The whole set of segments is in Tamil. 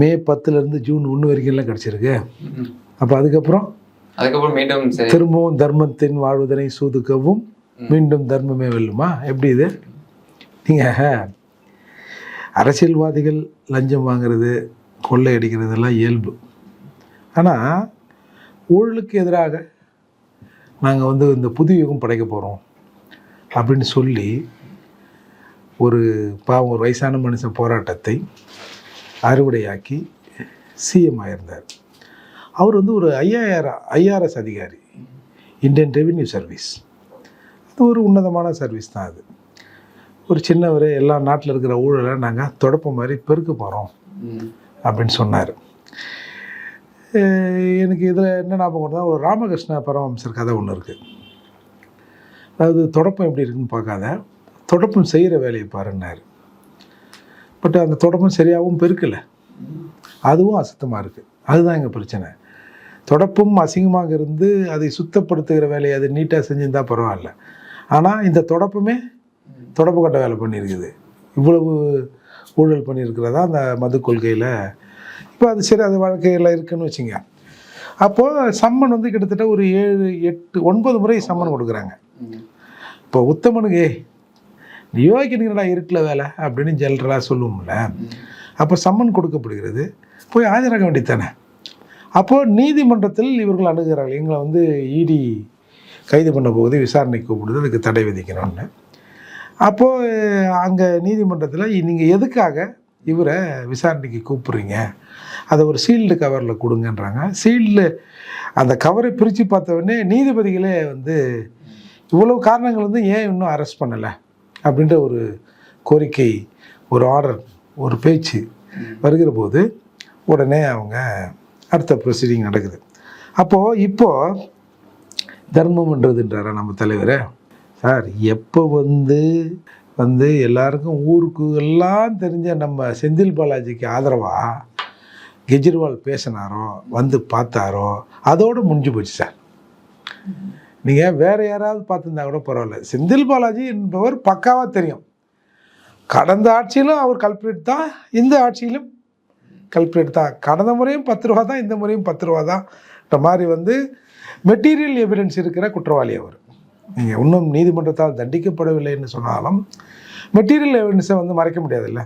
மே பத்துலேருந்து ஜூன் ஒன்று வரைக்கும்லாம் கிடச்சிருக்கு. அப்போ அதுக்கப்புறம் அதுக்கப்புறம் மீண்டும் திரும்பவும் தர்மத்தின் வாழ்வதனை சூதுக்கவும் மீண்டும் தர்மமே வெல்லுமா? எப்படி இது? நீங்கள் அரசியல்வாதிகள் லஞ்சம் வாங்குறது கொள்ளை அடிக்கிறதெல்லாம் இயல்பு. ஆனால் ஊழலுக்கு எதிராக நாங்கள் வந்து இந்த புது யுகம் படைக்க போகிறோம் அப்படின்னு சொல்லி ஒரு பாவம் ஒரு வயசான மனுஷன் போராட்டத்தை அறுவடையாக்கி சிஎம் ஆயிருந்தார். அவர் வந்து ஒரு ஐயாயிரம் ஐஆர்எஸ் அதிகாரி இந்தியன் ரெவென்யூ சர்வீஸ் அது ஒரு உன்னதமான சர்வீஸ் தான் அது. ஒரு சின்னவர் எல்லா நாட்டில் இருக்கிற ஊழலை நாங்கள் தொடப்ப மாதிரி பெருக்க போகிறோம். அப்படின்னு சொன்னார். எனக்கு இதில் என்ன ஞாபகம் வருதா ஒரு ராமகிருஷ்ண பரமஹம்சர் கதை ஒன்று இருக்குது அதாவது தொடப்பம் எப்படி இருக்குன்னு பார்க்காத தொடப்பம் செய்கிற வேலையை பாருன்னார். பட் அந்த தொடப்பம் சரியாகவும் பெருக்கலை. அதுவும் அசுத்தமாக இருக்குது அதுதான் எங்கள் பிரச்சனை. தொடப்பும் அசிங்கமாக இருந்து அதை சுத்தப்படுத்துகிற வேலையை அது நீட்டாக செஞ்சிருந்தா பரவாயில்ல. ஆனால் இந்த தொடப்பமே தொடப்பு கட்ட வேலை பண்ணியிருக்குது. இவ்வளவு ஊழல் பண்ணியிருக்கிறதா அந்த மது கொள்கையில். இப்போ அது சரி அது வாழ்க்கையில் இருக்குன்னு வச்சுங்க. அப்போது சம்மன் வந்து கிட்டத்தட்ட ஒரு ஏழு எட்டு ஒன்பது முறை சம்மன் கொடுக்குறாங்க. இப்போ உத்தமனுக்கு "ஏய், நீ யோகிக்கிறீங்களா இருட்டில் வேலை அப்படின்னு ஜெல்ரலாக சொல்லுவோம்ல அப்போ சம்மன் கொடுக்கப்படுகிறது. போய் ஆஜராக வேண்டித்தானே அப்போது நீதிமன்றத்தில் இவர்கள் அணுகிறார்கள். எங்களை வந்து இடி கைது பண்ண போகுது விசாரணை கூப்பிடுது அதுக்கு தடை விதிக்கணும்னு. அப்போது அங்கே நீதிமன்றத்தில் நீங்கள் எதுக்காக இவரை விசாரணைக்கு கூப்பிட்றீங்க? அதை ஒரு சீல்டு கவரில் கொடுங்கன்றாங்க. சீல்டு அந்த கவரை பிரித்து பார்த்த உடனே நீதிபதிகளே வந்து இவ்வளவு காரணங்கள் வந்து ஏன் இன்னும் அரெஸ்ட் பண்ணலை? அப்படின்ற ஒரு கோரிக்கை ஒரு ஆர்டர் ஒரு பேச்சு வருகிற போது உடனே அவங்க அடுத்த ப்ரொசீடிங் நடக்குது. அப்போது இப்போது தர்மம்ன்றதுன்றாரா நம்ம தலைவர்? சார் எப்போ வந்து வந்து எல்லாருக்கும் ஊருக்கு எல்லாம் தெரிஞ்ச நம்ம செந்தில் பாலாஜிக்கு ஆதரவாக கெஜ்ரிவால் பேசினாரோ வந்து பார்த்தாரோ அதோடு முடிஞ்சு போச்சு சார். நீங்கள் வேறு யாராவது பார்த்துருந்தா கூட பரவாயில்ல. செந்தில் பாலாஜி என்பவர் பக்காவாக தெரியும். கடந்த ஆட்சியிலும் அவர் கல்பிரேட் தான் இந்த ஆட்சியிலும் கல்பிரேட் தான். கடந்த முறையும் பத்து ரூபா தான் இந்த முறையும் பத்து ரூபா தான். மாதிரி வந்து மெட்டீரியல் எவிடன்ஸ் இருக்கிற குற்றவாளி அவர். நீங்கள் இன்னும் நீதிமன்றத்தால் தண்டிக்கப்படவில்லைன்னு சொன்னாலும் மெட்டீரியல் எவிடன்ஸை வந்து மறைக்க முடியாதுல்ல.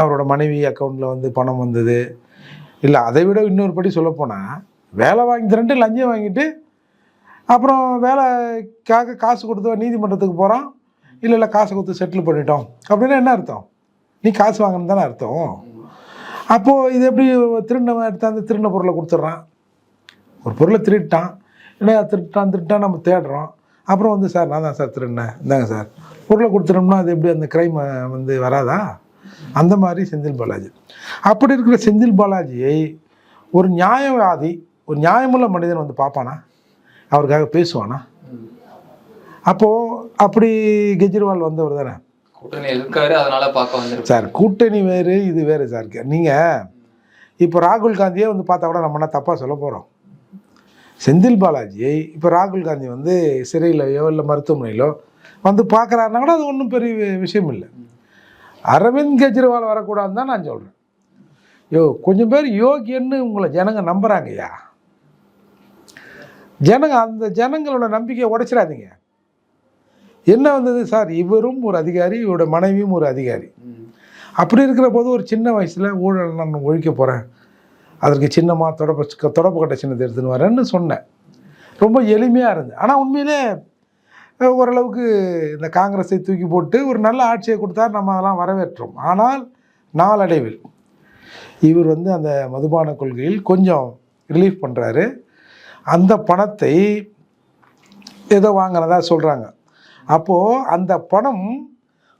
அவரோட மனைவி அக்கௌண்ட்டில் வந்து பணம் வந்தது. இல்லை அதை விட இன்னொரு படி சொல்லப்போனால் வேலை வாங்கி திரண்டு லஞ்சம் வாங்கிட்டு அப்புறம் வேலைக்காக காசு கொடுத்து நீதிமன்றத்துக்கு போகிறான் இல்லை இல்லை காசு கொடுத்து செட்டில் பண்ணிட்டோம். அப்படின்னா என்ன அர்த்தம்? நீ காசு வாங்கணும் தானே அர்த்தம். அப்போது இது எப்படி திருடினவன் எடுத்தாந்து திருடின பொருளை கொடுத்துட்றான்? ஒரு பொருளை திருட்டான். என்ன திருட்டான் திருட்டான் நம்ம தேடுறோம். அப்புறம் வந்து சார் நான் தான் சார் திருடினேன் இந்தாங்க சார். பொருளை கொடுத்துட்டோம்னா அது எப்படி அந்த கிரைம் வந்து வராதா? அந்த மாதிரி செந்தில் பாலாஜி. அப்படி இருக்கிற செந்தில் பாலாஜியை ஒரு நியாயவாதி ஒரு நியாயமுள்ள மனிதன் வந்து பார்ப்பானா? அவருக்காக பேசுவானா? அப்போது அப்படி கெஜ்ரிவால் வந்தவர் தானே? கூட்டணி இருக்காரு அதனால பார்க்க சார் கூட்டணி வேறு இது வேறு சார். நீங்கள் இப்போ ராகுல் காந்தியே வந்து பார்த்தா கூட நம்ம என்ன தப்பாக சொல்ல போகிறோம் செந்தில் பாலாஜியை இப்போ ராகுல் காந்தி வந்து சிறையிலையோ இல்லை மருத்துவமனையிலோ வந்து பார்க்குறாருனா கூட அது ஒன்றும் பெரிய விஷயம் இல்லை. அரவிந்த் கெஜ்ரிவால் வரக்கூடாதுன்னு தான் நான் சொல்கிறேன் யோ கொஞ்சம் பேர் யோகியன்னு உங்களை ஜனங்க நம்புகிறாங்கய்யா ஜனங்க அந்த ஜனங்களோட நம்பிக்கையை உடைச்சிடாதீங்க. என்ன வந்தது சார்? இவரும் ஒரு அதிகாரி இவரோட மனைவியும் ஒரு அதிகாரி. அப்படி இருக்கிற போது ஒரு சின்ன வயசில் ஊழல் நான் ஒழிக்க போகிறேன் அதற்கு சின்னமாக தொடப்ப தொடப்பு கட்ட சின்னத்தை எடுத்துன்னு வரேன்னு சொன்னேன். ரொம்ப எளிமையாக இருந்தது. ஆனால் உண்மையிலே ஓரளவுக்கு இந்த காங்கிரஸை தூக்கி போட்டு ஒரு நல்ல ஆட்சியை கொடுத்தார் நம்ம அதெல்லாம் வரவேற்றோம். ஆனால் நாளடைவில் இவர் வந்து அந்த மதுபான கொள்கையில் கொஞ்சம் ரிலீஃப் பண்ணுறாரு அந்த பணத்தை ஏதோ வாங்கினதா சொல்கிறாங்க அப்போது அந்த பணம்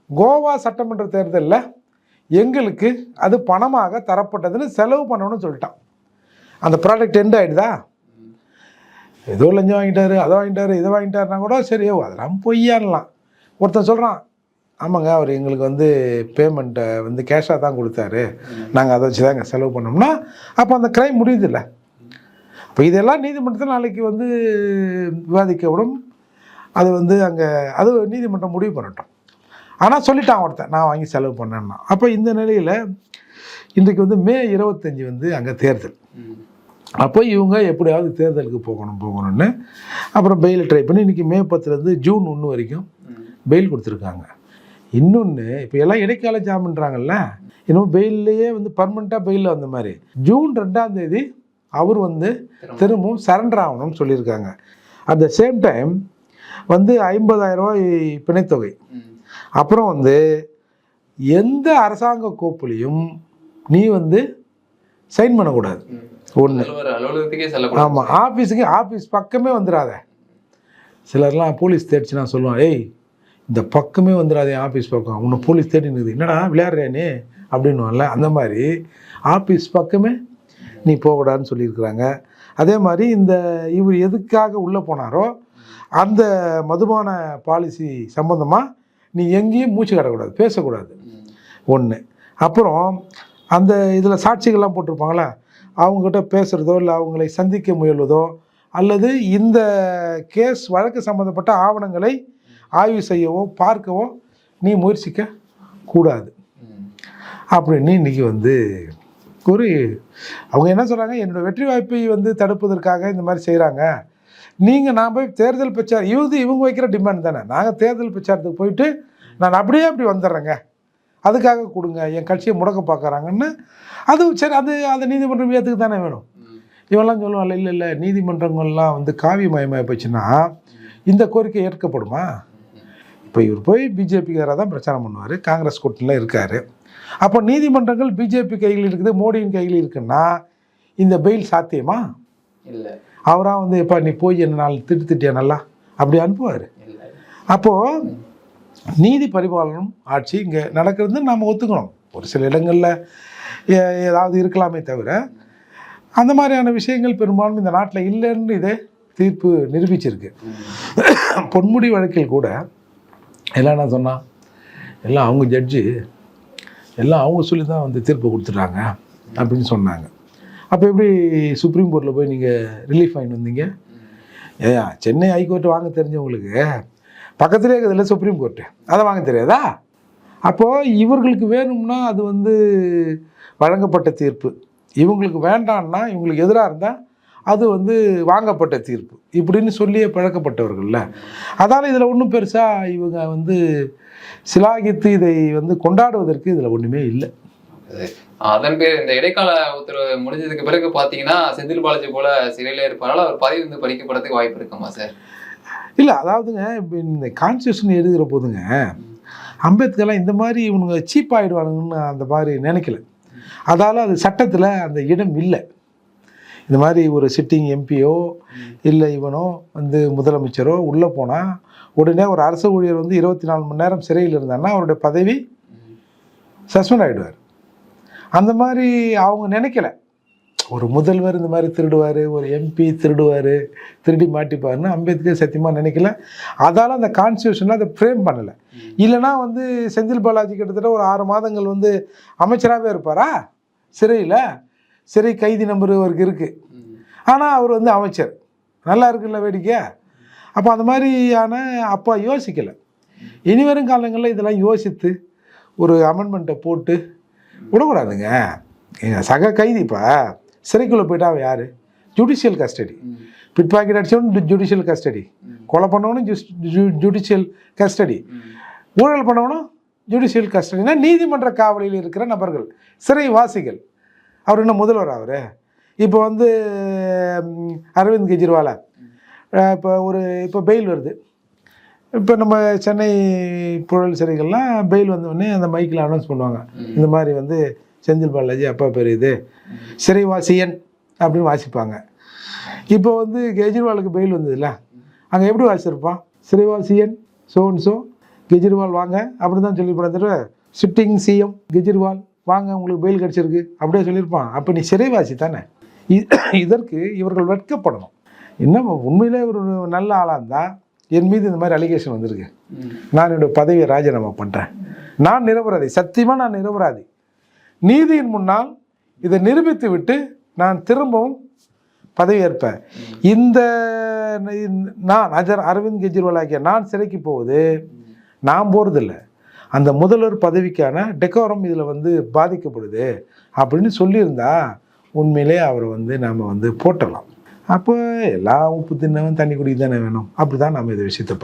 கோவா சட்டமன்ற தேர்தலில் எங்களுக்கு அது பணமாக தரப்பட்டதுன்னு செலவு பண்ணணும்னு சொல்லிட்டான். அந்த ப்ராடக்ட் எண்ட் ஆகிடுதா ஏதோ லஞ்சம் வாங்கிட்டாரு அதை வாங்கிட்டாரு இதை வாங்கிட்டாருனா கூட சரி ஓ, அதெல்லாம் பொய்யானலாம். ஒருத்தன் சொல்கிறான் ஆமாங்க அவர் எங்களுக்கு வந்து பேமெண்ட்டை வந்து கேஷாக தான் கொடுத்தாரு. நாங்கள் அதை வச்சு தாங்க செலவு பண்ணோம்னா அப்போ அந்த கிரைம் முடியுதில்லை. இப்போ இதெல்லாம் நீதிமன்றத்தில் நாளைக்கு வந்து விவாதிக்கப்படும் அது வந்து அங்கே அது நீதிமன்றம் முடிவு பண்ணட்டும். ஆனால் சொல்லிட்டான் ஒருத்தன் நான் வாங்கி செலவு பண்ணேன்னா. அப்போ இந்த நிலையில் இன்றைக்கு வந்து மே இருபத்தஞ்சி வந்து அங்கே தேர்தல். அப்போ இவங்க எப்படியாவது தேர்தலுக்கு போகணும் போகணும்னு. அப்புறம் பெயில் ட்ரை பண்ணி இன்றைக்கி மே பத்துலேருந்து ஜூன் ஒன்று வரைக்கும். பெயில் கொடுத்துருக்காங்க. இன்னொன்று இப்போ எல்லாம் இடைக்கால ஜாமீன்றாங்கல்ல இன்னும் பெயில்லையே வந்து பர்மனெண்ட்டாக பெயிலில் வந்த மாதிரி. ஜூன் ரெண்டாம் தேதி அவர் வந்து திரும்பவும். சரண்டர் ஆகணும்னு சொல்லியிருக்காங்க. அட் த சேம் டைம் வந்து ஐம்பதாயிரம் ரூபாய் பிணைத்தொகை. அப்புறம் வந்து எந்த அரசாங்க கோப்புலையும் நீ வந்து சைன் பண்ணக்கூடாது. ஒன்று ஆமாம் ஆஃபீஸுக்கு ஆஃபீஸ் பக்கமே வந்துடாத சிலர்லாம் போலீஸ் தேடிச்சுனா சொல்லுவான் ஏய் இந்த பக்கமே வந்துடாதே ஆஃபீஸ் பக்கம். உன்னை போலீஸ் தேடி நிற்குது என்னடா விளையாடுறியா நீ? அப்படின்னுவான்ல. அந்த மாதிரி ஆஃபீஸ் பக்கமே நீ போகக்கூடாதுன்னு சொல்லியிருக்கிறாங்க அதே மாதிரி இந்த இவர் எதுக்காக உள்ளே போனாரோ அந்த மதுபான பாலிசி சம்மந்தமாக நீ எங்கேயும் மூச்சு காட்டக்கூடாது பேசக்கூடாது. ஒன்று அப்புறம் அந்த இதில் சாட்சிகள்லாம் போட்டிருப்பாங்களே அவங்ககிட்ட பேசுகிறதோ இல்லை அவங்களை சந்திக்க முயல்வதோ அல்லது இந்த கேஸ் வழக்கு சம்மந்தப்பட்ட ஆவணங்களை ஆய்வு செய்யவோ பார்க்கவோ நீ முயற்சிக்க கூடாது. அப்படின்னு இன்னைக்கு வந்து கூறி அவங்க என்ன சொல்கிறாங்க என்னோடய வெற்றி வாய்ப்பை வந்து தடுப்பதற்காக இந்த மாதிரி செய்கிறாங்க நீங்கள் நான் போய் தேர்தல் பிரச்சாரம் இவங்க இவங்க வைக்கிற டிமாண்ட் தானே. நாங்கள் தேர்தல் பிரச்சாரத்துக்கு போயிட்டு நான் அப்படியே அப்படி வந்துடுறேங்க. அதுக்காக கொடுங்க. என் கட்சியை முடக்க பார்க்குறாங்கன்னு அது சரி அது அந்த நீதிமன்றம் ஏற்றுக்கு தானே வேணும். இவெல்லாம் சொல்லுவாங்கல்ல இல்லை இல்லை நீதிமன்றங்கள்லாம் வந்து காவியமயமாக போச்சுன்னா இந்த கோரிக்கை ஏற்கப்படுமா? இப்போ இவர் போய் பிஜேபிக்காராக தான் பிரச்சாரம் பண்ணுவார் காங்கிரஸ் கூட்டணியில் இருக்கார். அப்போ நீதிமன்றங்கள் பிஜேபி கையில் இருக்குது மோடியின் கையில் இருக்குன்னா இந்த பெயில் சாத்தியமா? இல்ல. அவராக வந்து எப்பா நீ போய் என்ன நாள் திட்டு திட்டியா நல்லா? அப்படி அனுப்புவார். அப்போது நீதி பரிபாலனம் ஆட்சி இங்கே நடக்கிறது நம்ம ஒத்துக்கணும். ஒரு சில இடங்களில் ஏதாவது இருக்கலாமே தவிர அந்த மாதிரியான விஷயங்கள் பெரும்பாலும் இந்த நாட்டில் இல்லைன்னு இதே தீர்ப்பு நிரூபிச்சிருக்கு. பொன்முடி வழக்கில் கூட எல்லாம் என்ன சொன்னால் எல்லாம் அவங்க ஜட்ஜு எல்லாம் அவங்க சொல்லி தான் வந்து தீர்ப்பு கொடுத்துட்டாங்க அப்படின்னு சொன்னாங்க. அப்போ எப்படி சுப்ரீம் கோர்ட்டில் போய் நீங்கள் ரிலீஃப் ஆகிட்டு வந்தீங்க? ஏயா சென்னை ஹைகோர்ட் வாங்க தெரிஞ்சவங்களுக்கு பக்கத்துலேயே இருக்குதுல்ல சுப்ரீம் கோர்ட்டு அதை வாங்க தெரியாதா? அப்போது இவர்களுக்கு வேணும்னா அது வந்து வழங்கப்பட்ட தீர்ப்பு. இவங்களுக்கு வேண்டான்னா இவங்களுக்கு எதிராக இருந்தால் அது வந்து வாங்கப்பட்ட தீர்ப்பு. இப்படின்னு சொல்லியே பழக்கப்பட்டவர்கள்ல. அதால் இதில் ஒன்றும் பெருசாக இவங்க வந்து சிலாகித்து இதை வந்து கொண்டாடுவதற்கு இதில் ஒன்றுமே இல்லை. அதன் பேர் இந்த இடைக்கால உத்தரவு முடிஞ்சதுக்கு பிறகு பாத்தீங்கன்னா செந்தில் பாலாஜி போல சிறையில இருப்பதால அவர் பதவி வந்து பறிக்கப்படுறதுக்கு வாய்ப்பு இருக்குமா சார் இல்லை அதாவதுங்க இப்போ இந்த கான்ஸ்டியூஷன் எழுதுகிற போதுங்க அம்பேத்கர்லாம் இந்த மாதிரி இவனுங்க சீப் ஆகிடுவானுங்கன்னு அந்த மாதிரி நினைக்கல. அதால் அது சட்டத்தில் அந்த இடம் இல்லை. இந்த மாதிரி ஒரு சிட்டிங் எம்பியோ இல்லை இவனோ வந்து முதலமைச்சரோ உள்ளே போனால் உடனே ஒரு அரசு ஊழியர் வந்து இருபத்தி நாலு மணி நேரம் சிறையில் இருந்தாருன்னா அவருடைய பதவி சஸ்பெண்ட் ஆகிடுவார் அந்த மாதிரி அவங்க நினைக்கல. ஒரு முதல்வர் இந்த மாதிரி திருடுவார் ஒரு எம்பி திருடுவார் திருடி மாட்டிப்பாருன்னு அம்பேத்கர் சத்தியமாக நினைக்கல. அதால் அந்த கான்ஸ்டியூஷனில் அதை ஃப்ரேம் பண்ணலை. இல்லைன்னா வந்து செந்தில் பாலாஜி கிட்டத்தட்ட ஒரு ஆறு மாதங்கள் வந்து அமைச்சராகவே இருப்பாரா? சிறையில்? சிறை கைதி நம்பர் அவருக்கு இருக்குது ஆனால் அவர் வந்து அமைச்சர். நல்லா இருக்குல்ல வேடிக்கை அப்போ அந்த மாதிரியான அப்பா யோசிக்கலை. இனி வரும் காலங்களில் இதெல்லாம் யோசித்து ஒரு அமெண்ட்மெண்ட்டை போட்டு விடக்கூடாதுங்க. எங்கள் சக கைதி இப்போ சிறைக்குள்ளே போயிட்டா அவன் யார்? ஜுடிஷியல் கஸ்டடி பிட் பாக்கெட் அடிச்சவனும் ஜுடிஷியல் கஸ்டடி கொலை பண்ணவனும் ஜுடிஷியல் கஸ்டடி ஊழல் பண்ணவனும் ஜுடிஷியல் கஸ்டடினா நீதிமன்ற காவலில் இருக்கிற நபர்கள் சிறைவாசிகள். அவர் என்ன முதல்வர் அவர்? இப்போ வந்து அரவிந்த் கெஜ்ரிவாலா. இப்போ ஒரு இப்போ பெயில் வருது. இப்போ நம்ம சென்னை புழல் சிறைகள்லாம் பெயில் வந்தோடனே அந்த மைக்கில் அனௌன்ஸ் பண்ணுவாங்க. இந்த மாதிரி வந்து செந்தில் பாலாஜி அப்பா பேர் இது. சிறைவாசியன் அப்படின்னு வாசிப்பாங்க. இப்போ வந்து கெஜ்ரிவாலுக்கு பெயில் வந்ததுல அங்கே எப்படி வாசிச்சிருப்பான்? சிறைவாசியன் சோன் சோ கெஜ்ரிவால் வாங்க அப்படி தான் சொல்லியிருப்பான் தவிர சிட்டிங் சிஎம் கெஜ்ரிவால். வாங்க உங்களுக்கு பெயில் கிடச்சிருக்கு அப்படியே சொல்லியிருப்பான். அப்போ நீ சிறைவாசி தானே? இதற்கு இவர்கள் வெட்கப்படணும். இன்னும் உண்மையிலே ஒரு நல்ல ஆளாக இருந்தால் என் மீது இந்த மாதிரி அலிகேஷன் வந்திருக்கு. நான் என்னுடைய பதவியை ராஜினாமா பண்ணுறேன் நான் நிரபராதி சத்தியமாக நான் நிரபராதி. நீதியின் முன்னால் இதை நிரூபித்து விட்டு நான் திரும்பவும் பதவியேற்பேன். இந்த நான் அஜர் அரவிந்த் கெஜ்ரிவால் ஆகிய நான் சிறைக்கு போவது நான் போகிறதில்ல அந்த முதல்வர் பதவிக்கான டெக்கோரம் இதில் வந்து பாதிக்கப்படுது அப்படின்னு சொல்லியிருந்தா உண்மையிலே அவரை வந்து நாம் வந்து போட்டலாம் அப்போ எல்லா உப்பு தின்னவன் தண்ணி குடிக்க தானே வேணும்? அப்படி தான் நம்ம இந்த விஷயத்தை